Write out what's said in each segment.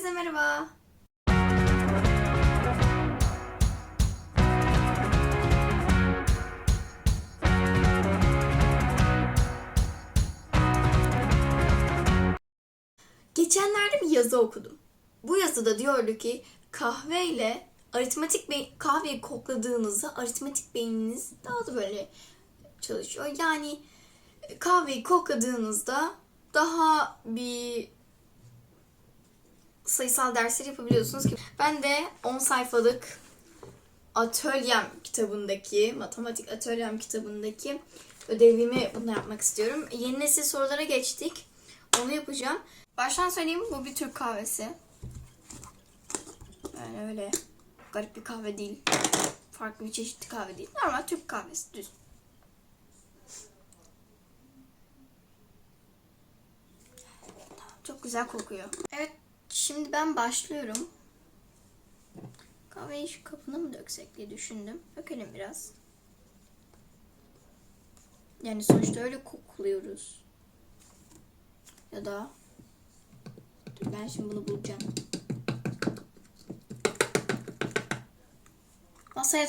Herkese merhaba. Geçenlerde bir yazı okudum. Bu yazıda diyordu ki kahveyle aritmetik beyin, kahveyi kokladığınızda aritmetik beyniniz daha da böyle çalışıyor. Yani kahveyi kokladığınızda daha bir sayısal dersler yapabiliyorsunuz ki ben de 10 sayfalık atölyem kitabındaki matematik atölyem kitabındaki ödevimi bunu yapmak istiyorum. Yeni nesil sorulara geçtik. Onu yapacağım. Baştan söyleyeyim bu bir Türk kahvesi. Yani öyle garip bir kahve değil. Farklı bir çeşitli kahve değil. Normal Türk kahvesi düz. Çok güzel kokuyor. Evet şimdi ben başlıyorum. Kahveyi şu kapına mı döksek diye düşündüm. Dökelim biraz. Yani sonuçta öyle kokluyoruz. Ya da Dur ben şimdi bunu bulacağım. Masaya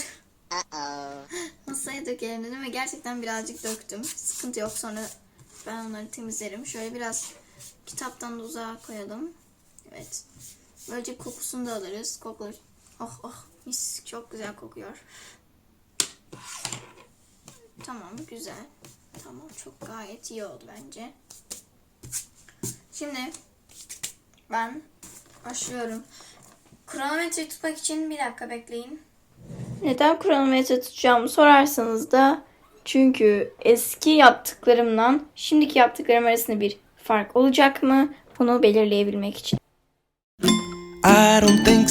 Masaya dökelim dedim ve gerçekten birazcık döktüm. Sıkıntı yok sonra ben onları temizlerim. Şöyle biraz kitaptan da uzağa koyalım. Evet. Böylece kokusunu da alırız. Koklar. Oh oh mis çok güzel kokuyor. Tamam güzel. Tamam çok gayet iyi oldu bence. Şimdi ben başlıyorum. Kronometreyi tutmak için bir dakika bekleyin. Neden kronometre tutacağımı sorarsanız da çünkü eski yaptıklarımdan şimdiki yaptıklarım arasında bir fark olacak mı? Bunu belirleyebilmek için.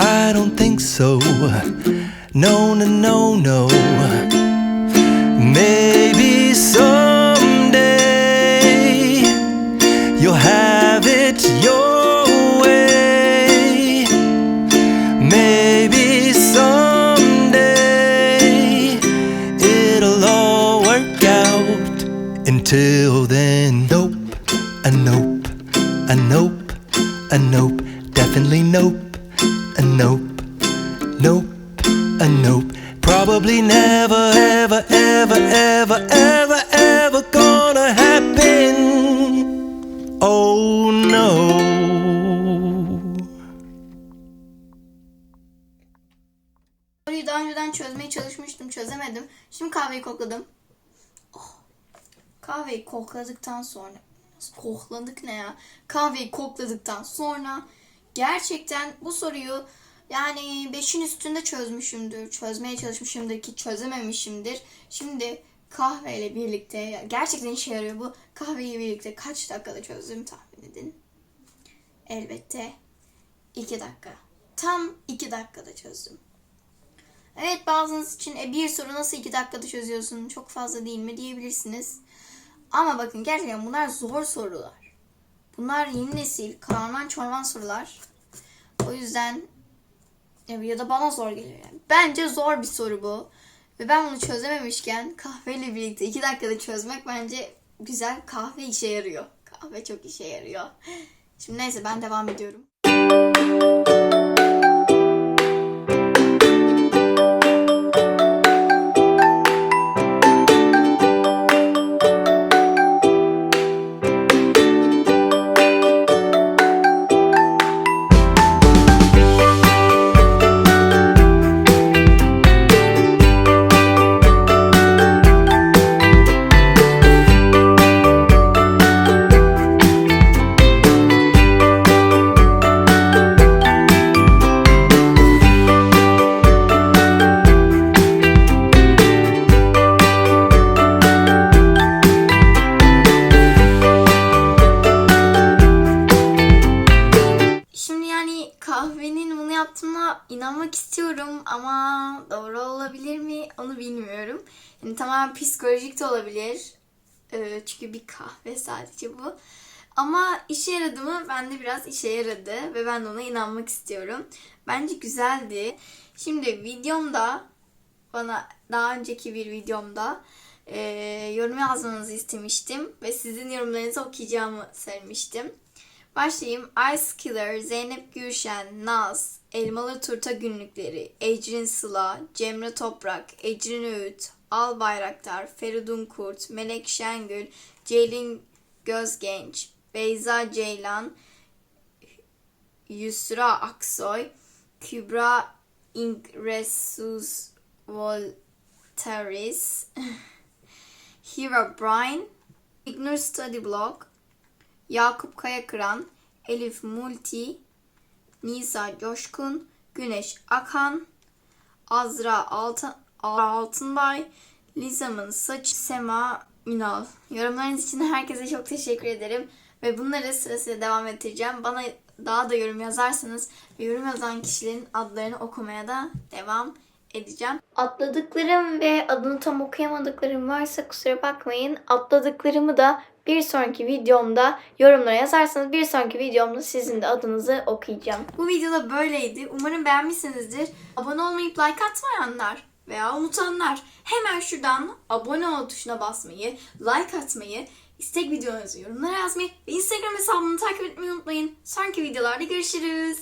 I don't think so. No, no, no, no. Maybe someday you'll have it your way. Maybe someday it'll all work out. Until then, nope, a nope, a nope, a nope, definitely nope, a nope, nope, a nope. Probably never, ever, ever, ever, ever, ever gonna happen. Oh no. Soruyu daha önceden çözmeye çalışmıştım. Çözemedim. Şimdi kahveyi kokladım. Oh. Kahveyi kokladıktan sonra kokladık ne ya? Kahveyi kokladıktan sonra gerçekten bu soruyu yani 5'in üstünde çözmüşümdür. Çözmeye çalışmışımdır ki çözememişimdir. Şimdi kahveyle birlikte gerçekten işe yarıyor bu. Kahveyi birlikte kaç dakikada çözdüm tahmin edin. Elbette 2 dakika. Tam 2 dakikada çözdüm. Evet bazınız için e, bir soru nasıl iki dakikada çözüyorsun çok fazla değil mi diyebilirsiniz. Ama bakın gerçekten bunlar zor sorular. Bunlar yeni nesil karman çorman sorular. O yüzden ya da bana zor geliyor yani. Bence zor bir soru bu. Ve ben bunu çözememişken kahveyle birlikte iki dakikada çözmek bence güzel. Kahve işe yarıyor. Kahve çok işe yarıyor. Şimdi neyse ben devam ediyorum. Yani tamamen psikolojik de olabilir. Ee, çünkü bir kahve sadece bu. Ama işe yaradı mı? Bende biraz işe yaradı ve ben de ona inanmak istiyorum. Bence güzeldi. Şimdi videomda bana daha önceki bir videomda e, yorum yazmanızı istemiştim ve sizin yorumlarınızı okuyacağımı söylemiştim. Başlayayım. Ice Killer, Zeynep Gülşen, Naz, Elmalı Turta Günlükleri, Ecrin Sıla, Cemre Toprak, Ecrin Öğüt, Al Bayraktar, Feridun Kurt, Melek Şengül, Ceylin Gözgenç, Beyza Ceylan, Yusra Aksoy, Kübra Ingresus Volteris, Hira Bryan, Ignore Study Blog, Yakup Kayakıran, Elif Multi, Nisa Coşkun, Güneş Akan, Azra Altın, Altınbay, Lizam'ın saç Sema Ünal. Yorumlarınız için herkese çok teşekkür ederim. Ve bunları sırasıyla devam ettireceğim. Bana daha da yorum yazarsanız ve yorum yazan kişilerin adlarını okumaya da devam edeceğim. Atladıklarım ve adını tam okuyamadıklarım varsa kusura bakmayın. Atladıklarımı da bir sonraki videomda yorumlara yazarsanız bir sonraki videomda sizin de adınızı okuyacağım. Bu videoda böyleydi. Umarım beğenmişsinizdir. Abone olmayıp like atmayanlar veya unutanlar hemen şuradan abone ol tuşuna basmayı, like atmayı, istek videolarınızı yorumlara yazmayı ve Instagram hesabımı takip etmeyi unutmayın. Sonraki videolarda görüşürüz.